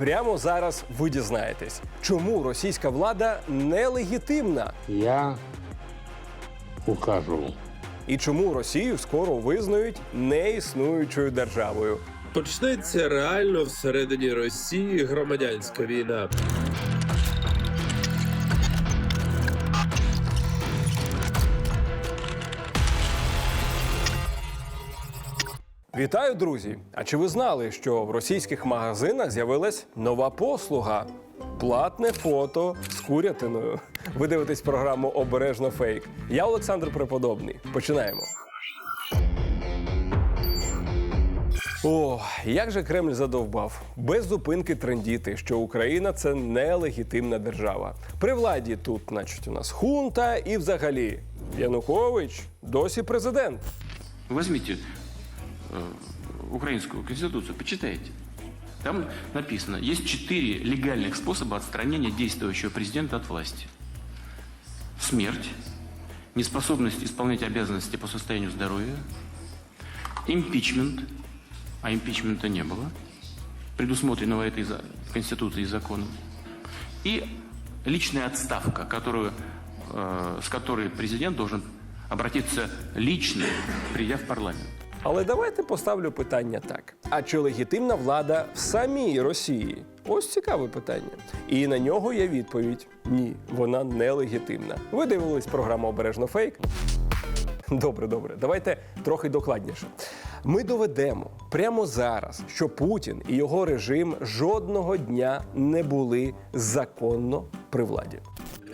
Прямо зараз ви дізнаєтесь, чому російська влада нелегітимна Я укажу. і чому Росію скоро визнають неіснуючою державою. Почнеться реально всередині Росії громадянська війна. Вітаю, друзі! А чи ви знали, що в російських магазинах з'явилась нова послуга? Платне фото з курятиною. Ви дивитесь програму Обережно фейк. Я Олександр Преподобний. Починаємо. О, як же Кремль задовбав без зупинки трендіти, що Україна це нелегітимна держава. При владі тут, значить, у нас хунта і взагалі Янукович досі президент. Возьмите э, украинскую конституцию, почитайте. Там написано, есть четыре легальных способа отстранения действующего президента от власти. Смерть, неспособность исполнять обязанности по состоянию здоровья, импичмент, а импичмента не было, предусмотренного этой Конституцией и законом, и личная отставка, которую, э, с которой президент должен обратиться лично, придя в парламент. Але давайте поставлю питання так: а чи легітимна влада в самій Росії? Ось цікаве питання. І на нього є відповідь: ні, вона нелегітимна. Ви дивились програму Обережно фейк. Добре, добре, давайте трохи докладніше. Ми доведемо прямо зараз, що Путін і його режим жодного дня не були законно при владі.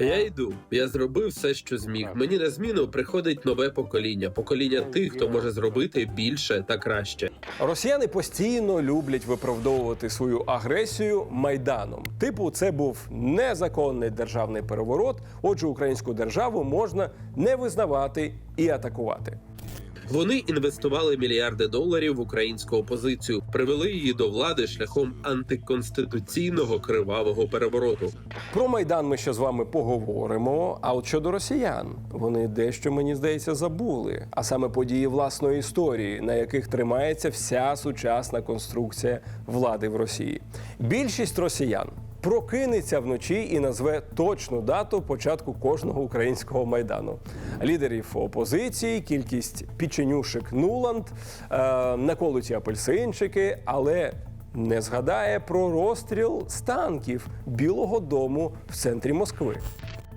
Я йду. Я зробив все, що зміг. Мені на зміну приходить нове покоління. Покоління тих, хто може зробити більше та краще. Росіяни постійно люблять виправдовувати свою агресію майданом. Типу, це був незаконний державний переворот. Отже, українську державу можна не визнавати і атакувати. Вони інвестували мільярди доларів в українську опозицію, привели її до влади шляхом антиконституційного кривавого перевороту. Про майдан ми ще з вами поговоримо. А от щодо росіян, вони дещо мені здається забули. А саме події власної історії, на яких тримається вся сучасна конструкція влади в Росії. Більшість росіян прокинеться вночі і назве точну дату початку кожного українського майдану. Лідерів опозиції, кількість піченюшек Нуланд, е, наколоті апельсинчики, але не згадає про розстріл з танків Білого Дому в центрі Москви.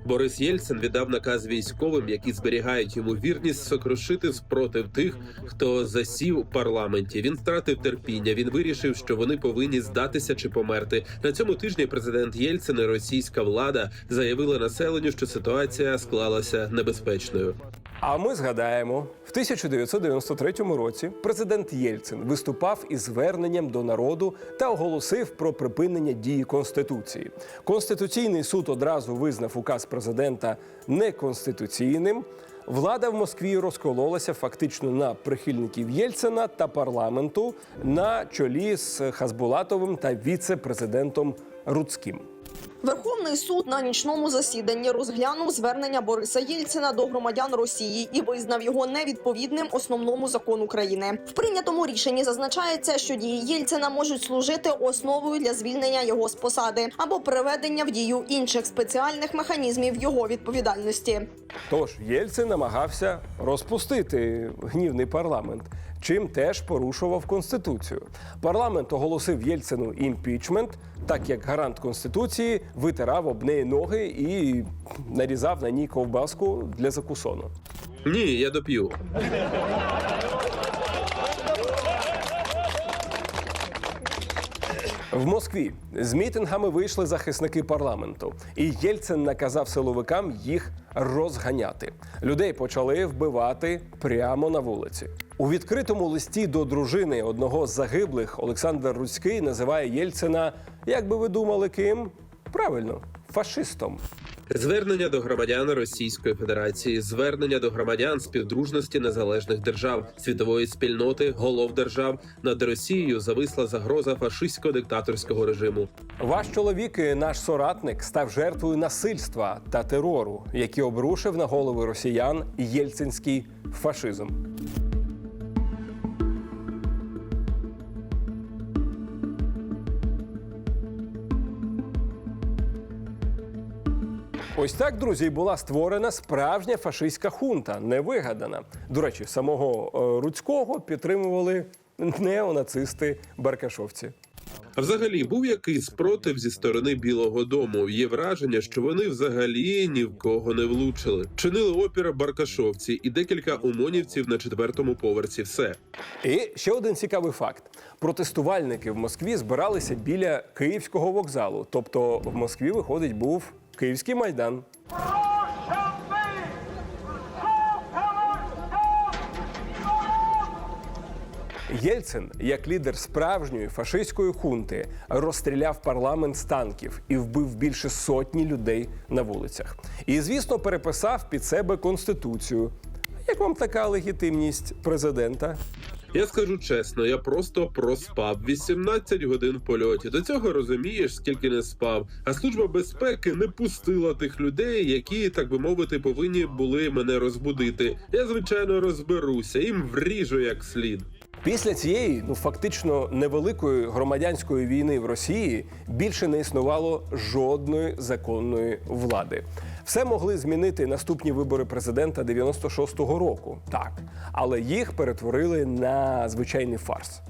Борис Єльцин віддав наказ військовим, які зберігають йому вірність, сокрушити спротив тих, хто засів у парламенті. Він втратив терпіння. Він вирішив, що вони повинні здатися чи померти. На цьому тижні президент Єльцин і російська влада заявили населенню, що ситуація склалася небезпечною. А ми згадаємо, в 1993 році президент Єльцин виступав із зверненням до народу та оголосив про припинення дії конституції. Конституційний суд одразу визнав указ президента неконституційним. Влада в Москві розкололася фактично на прихильників Єльцина та парламенту на чолі з Хазбулатовим та віце-президентом Руцьким. Верховний суд на нічному засіданні розглянув звернення Бориса Єльцина до громадян Росії і визнав його невідповідним основному закону країни. В прийнятому рішенні зазначається, що дії Єльцина можуть служити основою для звільнення його з посади або приведення в дію інших спеціальних механізмів його відповідальності. Тож Єльцин намагався розпустити гнівний парламент, чим теж порушував конституцію. Парламент оголосив Єльцину імпічмент, так як гарант конституції витирав об неї ноги і нарізав на ній ковбаску для закусону. Ні, я доп'ю. В Москві з мітингами вийшли захисники парламенту, і Єльцин наказав силовикам їх розганяти. Людей почали вбивати прямо на вулиці. У відкритому листі до дружини одного з загиблих Олександр Руцький називає Єльцина, як би ви думали, ким? Правильно, фашистом. Звернення до громадян Російської Федерації, звернення до громадян співдружності незалежних держав, світової спільноти, голов держав над Росією зависла загроза фашистсько-диктаторського режиму. Ваш чоловік і наш соратник став жертвою насильства та терору, які обрушив на голови росіян єльцинський фашизм. Ось так, друзі, і була створена справжня фашистська хунта, не вигадана. До речі, самого е, Руцького підтримували неонацисти баркашовці. А взагалі був якийсь спротив зі сторони Білого Дому. Є враження, що вони взагалі ні в кого не влучили. Чинили опіра баркашовці і декілька умонівців на четвертому поверсі. Все. І ще один цікавий факт: протестувальники в Москві збиралися біля Київського вокзалу. Тобто в Москві, виходить, був Київський майдан. Єльцин, як лідер справжньої фашистської хунти, розстріляв парламент з танків і вбив більше сотні людей на вулицях. І, звісно, переписав під себе конституцію. Як вам така легітимність президента? Я скажу чесно, я просто проспав 18 годин в польоті. До цього розумієш, скільки не спав. А служба безпеки не пустила тих людей, які, так би мовити, повинні були мене розбудити. Я звичайно розберуся, їм вріжу як слід. Після цієї, ну фактично невеликої громадянської війни в Росії більше не існувало жодної законної влади. Все могли змінити наступні вибори президента 96-го року, так, але їх перетворили на звичайний фарс.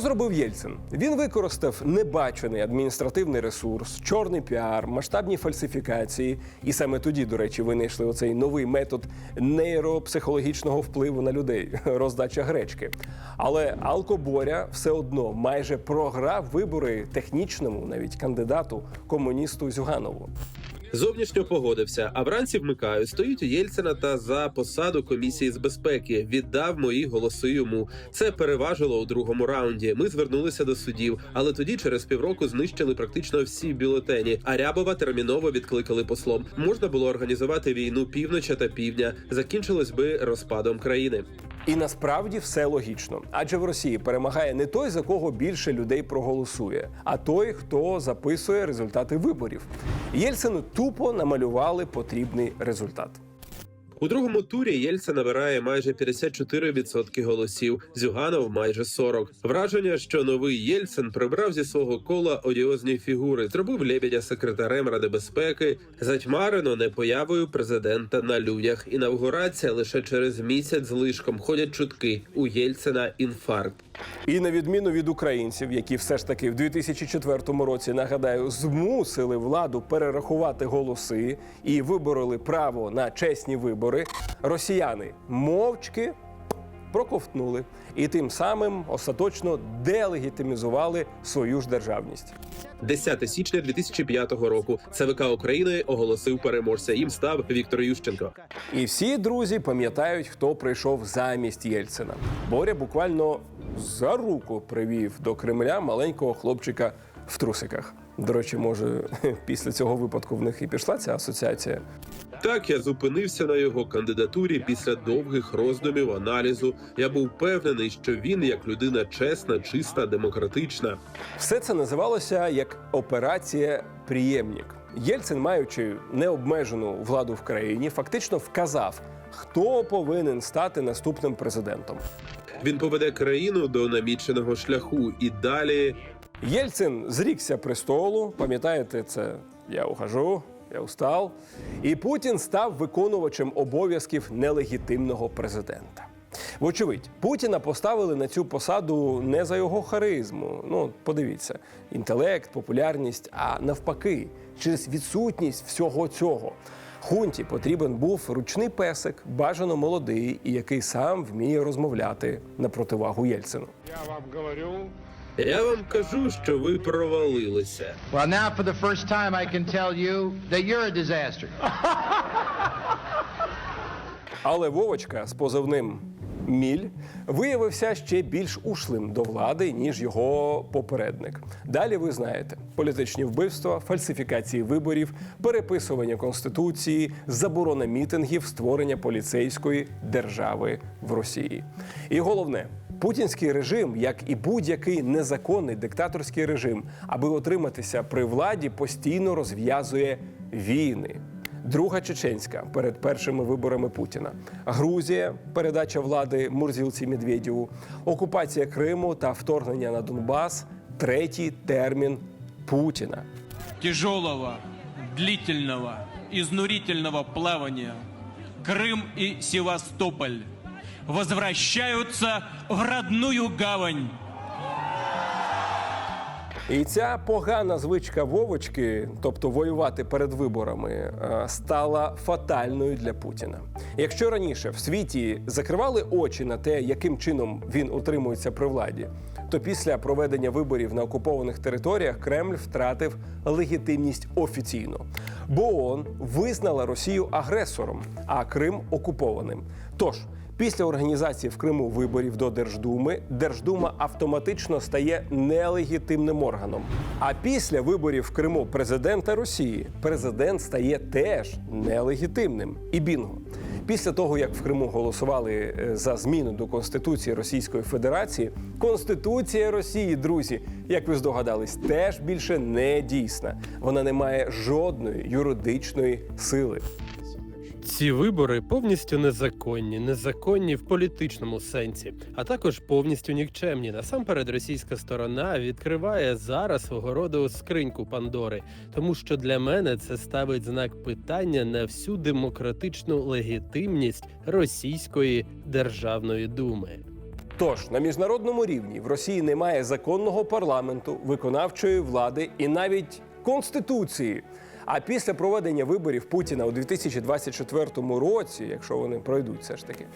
Зробив Єльцин? Він використав небачений адміністративний ресурс, чорний піар, масштабні фальсифікації. І саме тоді, до речі, винайшли оцей новий метод нейропсихологічного впливу на людей роздача гречки. Але Алкоборя все одно майже програв вибори технічному, навіть кандидату комуністу Зюганову. Зовнішньо погодився, а вранці вмикаю. Стоїть у Єльцина та за посаду комісії з безпеки. Віддав мої голоси йому. Це переважило у другому раунді. Ми звернулися до судів, але тоді через півроку знищили практично всі бюлетені. А Рябова терміново відкликали послом. Можна було організувати війну півноча та півдня. Закінчилось би розпадом країни. І насправді все логічно, адже в Росії перемагає не той, за кого більше людей проголосує, а той, хто записує результати виборів. Єльцину тупо намалювали потрібний результат. У другому турі Єльцин набирає майже 54% голосів, Зюганов майже 40%. Враження, що новий Єльцин прибрав зі свого кола одіозні фігури, зробив Лебедя секретарем Ради безпеки, затьмарено не появою президента на людях. Інавгурація лише через місяць з лишком ходять чутки. У Єльцина інфаркт. І на відміну від українців, які все ж таки в 2004 році нагадаю змусили владу перерахувати голоси і вибороли право на чесні вибори, росіяни мовчки проковтнули і тим самим остаточно делегітимізували свою ж державність. 10 січня 2005 року ЦВК України оголосив переможця. Їм став Віктор Ющенко. І всі друзі пам'ятають, хто прийшов замість Єльцина. Боря буквально за руку привів до Кремля маленького хлопчика в трусиках. До речі, може, після цього випадку в них і пішла ця асоціація. Так я зупинився на його кандидатурі після довгих роздумів, аналізу. Я був впевнений, що він як людина чесна, чиста, демократична. Все це називалося як операція «Приємник». Єльцин, маючи необмежену владу в країні, фактично вказав, хто повинен стати наступним президентом. Він поведе країну до наміченого шляху і далі. Єльцин зрікся престолу. Пам'ятаєте, це я ухожу, я устав. І Путін став виконувачем обов'язків нелегітимного президента. Вочевидь, Путіна поставили на цю посаду не за його харизму. Ну, подивіться, інтелект, популярність, а навпаки, через відсутність всього цього. Хунті потрібен був ручний песик, бажано молодий, і який сам вміє розмовляти на противагу Єльцину. Я вам говорю, Я вам кажу, що ви провалилися. Well, now for the first time, I can tell you that you're a disaster. Але Вовочка з позивним Міль виявився ще більш ушлим до влади, ніж його попередник. Далі ви знаєте: політичні вбивства, фальсифікації виборів, переписування конституції, заборона мітингів, створення поліцейської держави в Росії. І головне. Путінський режим, як і будь-який незаконний диктаторський режим, аби отриматися при владі, постійно розв'язує війни. Друга чеченська перед першими виборами Путіна, Грузія, передача влади Мурзілці Медведєву, окупація Криму та вторгнення на Донбас. Третій термін Путіна. тяжелого, длительного, изнурительного плавания Крым и Севастополь возвращаются в родную гавань. І ця погана звичка Вовочки, тобто воювати перед виборами, е, стала фатальною для Путіна. Якщо раніше в світі закривали очі на те, яким чином він утримується при владі, то після проведення виборів на окупованих територіях Кремль втратив легітимність офіційно, бо ООН визнала Росію агресором, а Крим окупованим. Тож Після організації в Криму виборів до Держдуми Держдума автоматично стає нелегітимним органом. А після виборів в Криму президента Росії президент стає теж нелегітимним. І бінго. Після того, як в Криму голосували е, за зміну до Конституції Російської Федерації, Конституція Росії, друзі, як ви здогадались, теж більше не дійсна. Вона не має жодної юридичної сили. Ці вибори повністю незаконні, незаконні в політичному сенсі, а також повністю нікчемні. Насамперед, російська сторона відкриває зараз свого роду скриньку Пандори, тому що для мене це ставить знак питання на всю демократичну легітимність російської державної думи. Тож на міжнародному рівні в Росії немає законного парламенту, виконавчої влади і навіть конституції. А після проведення виборів Путіна у 2024 році, якщо вони пройдуть, все ж таки,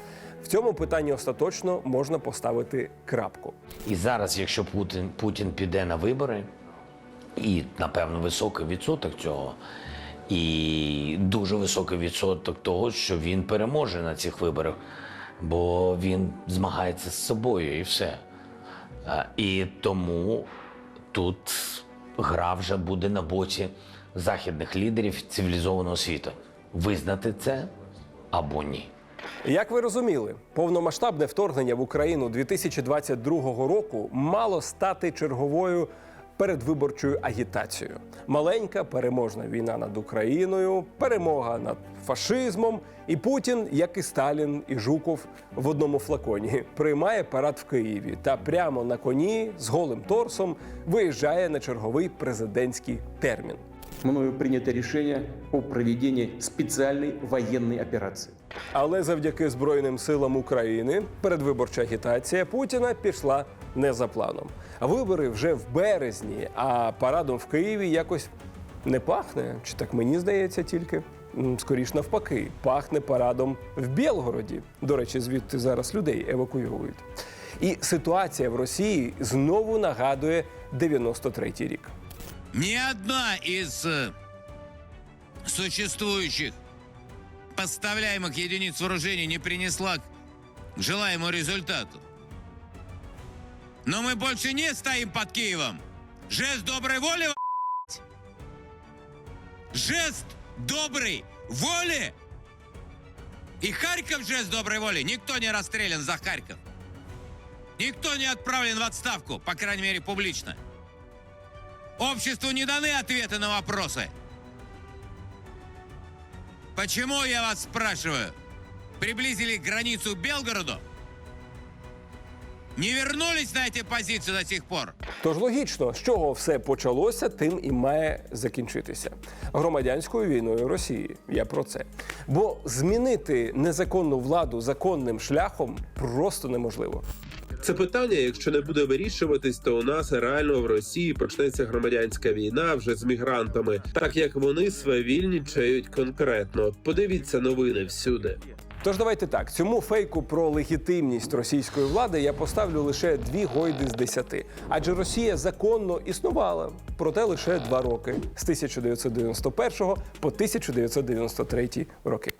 в цьому питанні остаточно можна поставити крапку. І зараз, якщо Путін, Путін піде на вибори, і напевно високий відсоток цього, і дуже високий відсоток того, що він переможе на цих виборах, бо він змагається з собою і все. І тому тут гра вже буде на боці західних лідерів цивілізованого світу. Визнати це або ні. Як ви розуміли, повномасштабне вторгнення в Україну 2022 року мало стати черговою передвиборчою агітацією. Маленька переможна війна над Україною, перемога над фашизмом, і Путін, як і Сталін, і Жуков в одному флаконі, приймає парад в Києві та прямо на коні з голим торсом виїжджає на черговий президентський термін. Мною принято решение о проведении специальной военной операции. Але завдяки Збройним силам України передвиборча агітація Путіна пішла не за планом. Вибори вже в березні, а парадом в Києві якось не пахне. Чи так мені здається тільки? Скоріш навпаки, пахне парадом в Білгороді. До речі, звідти зараз людей евакуюють. І ситуація в Росії знову нагадує 93-й рік. Ни одна из э, существующих поставляемых единиц вооружений не принесла к желаемому результату. Но мы больше не стоим под Киевом. Жест доброй воли. Жест доброй воли. И Харьков жест доброй воли. Никто не расстрелян за Харьков. Никто не отправлен в отставку, по крайней мере, публично. Обществу не даны ответы на вопросы. Почему, я вас спрашиваю, приблизили границу к Белгороду? Не вернулись на эти позиции до сих пор? Тож логічно, з чого все почалося, тим і має закінчитися громадянською війною Росії. Я про це. Бо змінити незаконну владу законним шляхом просто неможливо. Це питання, якщо не буде вирішуватись, то у нас реально в Росії почнеться громадянська війна вже з мігрантами, так як вони свавільнічають конкретно. Подивіться новини всюди. Тож давайте так, цьому фейку про легітимність російської влади я поставлю лише дві гойди з десяти. Адже Росія законно існувала, проте лише два роки з 1991 по 1993 роки.